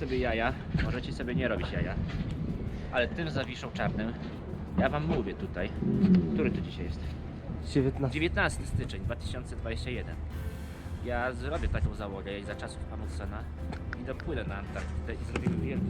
sobie jaja, możecie sobie nie robić jaja. Ale tym zawiszą czarnym, ja wam mówię tutaj, który to dzisiaj jest? 19. 19 styczeń 2021. Ja zrobię taką załogę jak za czasów Amundsena i dopłynę na Antarktydę i zrobimy wielki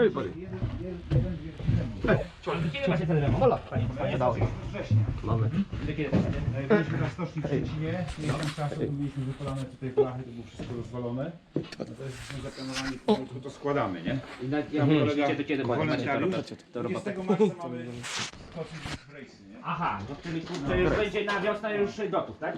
trawę z Antarktydy. Kiedy macie ten remont? Hola. Dawaj. Mamy. Byliśmy na stoczni w Szczecinie, miesiąc czasu mieliśmy wypalane tutaj blachy, to było wszystko rozwalone. No to jesteśmy zaplanowani, tylko to składamy, nie? I na, jak Tam myślicie, to kiedy macie to roboty? 20 marca mamy stoczyć już rejsy, nie? Aha, to czyli to już będzie na wiosnę już gotów, tak?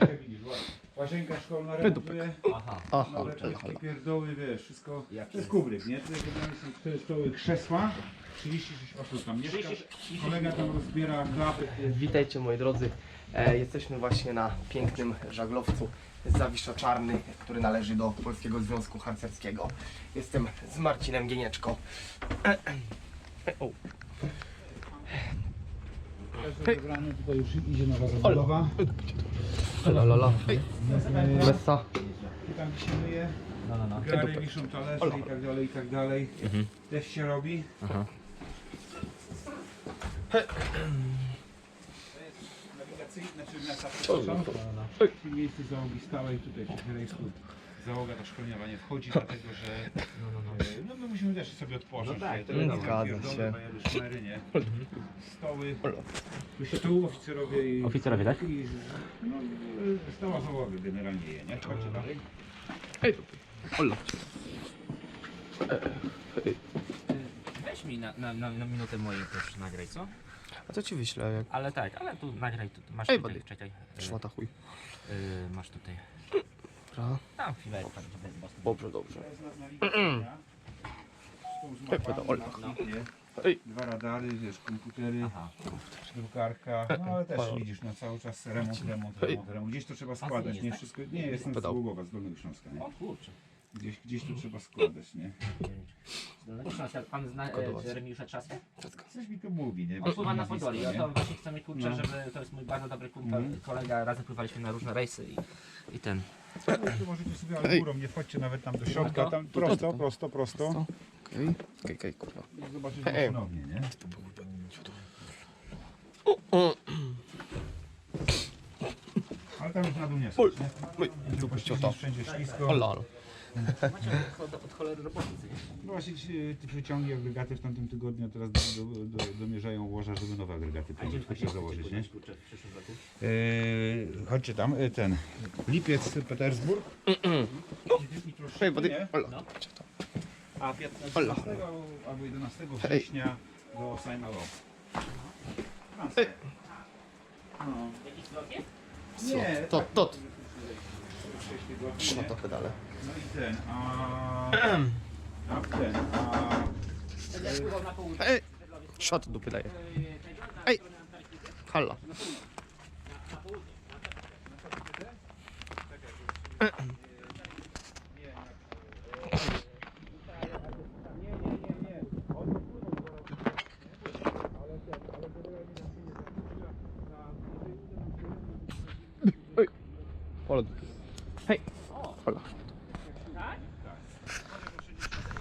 Łazienka szkolna remontuje, Aha. Aha, wszystkie hala. pierdoły, wiesz, wszystko. Jak To jest kubryk, nie? Tutaj generalnie są cztery stoły krzesła, 36 osób tam mieszka. 36 Kolega tam rozbiera klapy. Witajcie moi drodzy. E, jesteśmy właśnie na pięknym żaglowcu Zawisza Czarny, który należy do Polskiego Związku Harcerskiego. Jestem z Marcinem Gienieczko. O, Rozebrany, tutaj już idzie nowa zabudowa. La la la. Messa. I tam się myje. No, no, no. Gary wiszą talerze i tak dalej, i tak dalej. Też się robi. Aha. Nawigacyjne, znaczy miasta przepraszam. W tym miejscu załogi stałej, tutaj przy Herejsku załoga ta szkoleniowa nie wchodzi, dlatego że e, no my musimy też sobie odpocząć. No tak, nie? to zgadza się. bajery, szmery, nie? Stoły, tu stół oficerowie i, Oficerowie, tak? i no, e, stała załoga generalnie je, nie? Chodźcie dalej. Ej, Ola. Weź mi na, na, na, na minutę mojej też nagraj, co? A to ci wyślę, jak Ale tak, ale tu nagraj, tu, tu masz Ej, tutaj, Wody. czekaj. chuj. y, masz tutaj. Dobra. Tam mocno. Dobrze, dobrze. Ej, mapy, nie? Ej. Dwa radary, wiesz, komputery. Aha. drukarka, no ale też widzisz, no cały czas remont, remont, remont, remont. Gdzieś to trzeba składać, nie tak? wszystko, nie, jestem z. Głogowa, z Dolnego Śląska, nie? O kurczę. Gdzieś, gdzieś to trzeba składać, nie? Dolnego Śląska. Pan zna Kodować. e, Remiusza Trzaskę? Coś mi to mówi, nie? On pływa na Podoli, ja nie? to właśnie chcemy kurczę, No. żeby to jest mój bardzo dobry kumpel, Mhm. kolega, razem pływaliśmy na różne rejsy i, i ten. No, możecie sobie, ale górą, nie wchodźcie nawet tam do środka, tam prosto, prosto, prosto. Okej. Okej, okej, kurwa. I zobaczyć Ej. ponownie, nie? Ale tam już na dół nie są, Oj. nie? Oj, Będzie wszędzie ślisko. Macie od, od cholery roboty? No właśnie te wyciągi agregaty w tamtym tygodniu teraz do, do, do, domierzają łoża, żeby nowe agregaty A gdzie po- chcecie założyć, nie? kurczę, w przyszłym roku? Yy, chodźcie tam, yy, ten Lipiec, Petersburg. Hej, wody. nie? Ola. No. A 15 Ola. albo 11 Hej. września do Saint Malo. Francja. No. Jakiś jest? Nie, To, tak, to. Nie? Szmata pedale. No i ten, a... A ten, a... Ej, szmat dupy daje. Ej, hala. Oj, Ola dupy. Hej, Ola.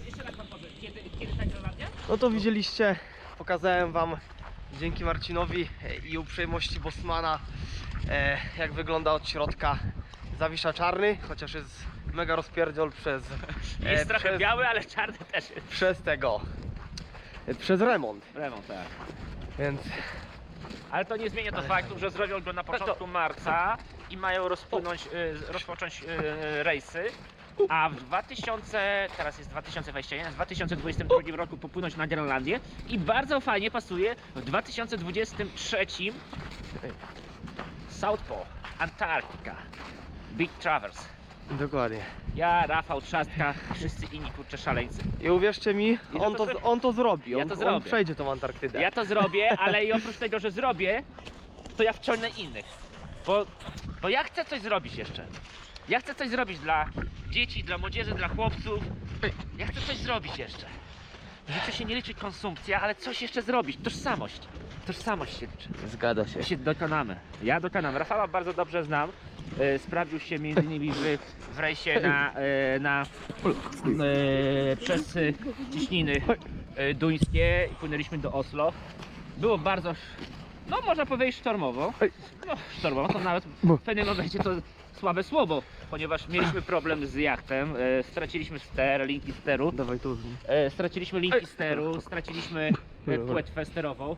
Jeszcze raz pan powie, kiedy, kiedy ta Grenlandia? No to widzieliście, pokazałem wam dzięki Marcinowi e, i uprzejmości Bosmana e, jak wygląda od środka Zawisza Czarny, chociaż jest mega rozpierdziol przez, e, Jest trochę przez, biały, ale czarny też jest. przez tego, przez remont, Remont, tak. więc Ale to nie zmienia to faktu, że zrobił go na początku marca i mają rozpłynąć, rozpocząć rejsy. A w 2000, teraz jest 2021, w 2022 roku popłynąć na Grenlandię i bardzo fajnie pasuje w 2023 South Pole, Antarktyka, Big Travers. Dokładnie. Ja, Rafał Trzastka, wszyscy inni kurczę szaleńcy. I uwierzcie mi, to on to, zrobi. on to zrobi. Ja On, to on zrobię. przejdzie tą Antarktydę. Ja to zrobię, ale i oprócz tego, że zrobię, to ja wciągnę innych. Bo, bo ja chcę coś zrobić jeszcze. Ja chcę coś zrobić dla dzieci, dla młodzieży, dla chłopców. Ja chcę coś zrobić jeszcze. W życiu się nie liczy konsumpcja, ale coś jeszcze zrobić. Tożsamość. Tożsamość się liczy. Zgadza się. się dokonamy. Ja dokonam. Rafała bardzo dobrze znam. E, sprawdził się między innymi w, w rejsie na, e, na e, przez e, ciśniny e, duńskie i płynęliśmy do Oslo. Było bardzo, no można powiedzieć sztormowo. No sztormowo to nawet w pewnym momencie to słabe słowo, ponieważ mieliśmy problem z jachtem, e, straciliśmy ster, linki steru. Dawaj tu. E, straciliśmy linki steru, straciliśmy e, płetwę sterową.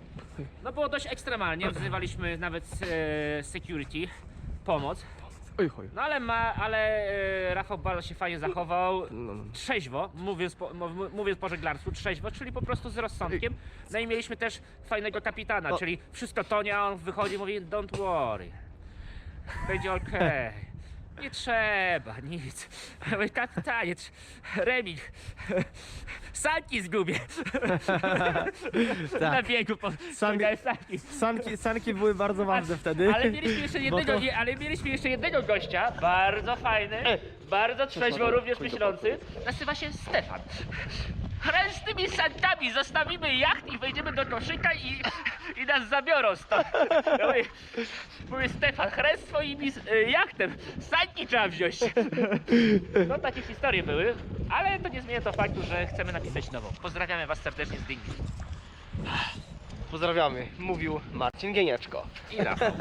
No było dość ekstremalnie, wzywaliśmy nawet e, security, pomoc. Oj, choj. No ale ma, ale e, Rafał bardzo się fajnie zachował. No, no. Trzeźwo, mówiąc po, mów- mówiąc po żeglarstwu, trzeźwo, czyli po prostu z rozsądkiem. No i mieliśmy też fajnego kapitana, czyli wszystko tonia, a on wychodzi i mówi don't worry, będzie okej. Nie trzeba, nic. Kapitanie, trz- Remik, sanki zgubię. Na biegu po, Sanki- sanki. Sanki, sanki były bardzo ważne wtedy. Ale mieliśmy jeszcze Bo jednego, to- nie, ale mieliśmy jeszcze jednego gościa, bardzo fajny, bardzo trzeźwo również myślący. Nazywa się Stefan. Wręcz z tymi sankami zostawimy jacht i wejdziemy do koszyka i, i nas zabiorą stąd. Ja mówię, mówię Stefan, chrę z swoimi y, jachtem, sanki trzeba wziąć. No takie historie były, ale to nie zmienia to faktu, że chcemy napisać nową. Pozdrawiamy Was serdecznie z Dyni. Pozdrawiamy. Mówił Marcin Gienieczko. I Rafał.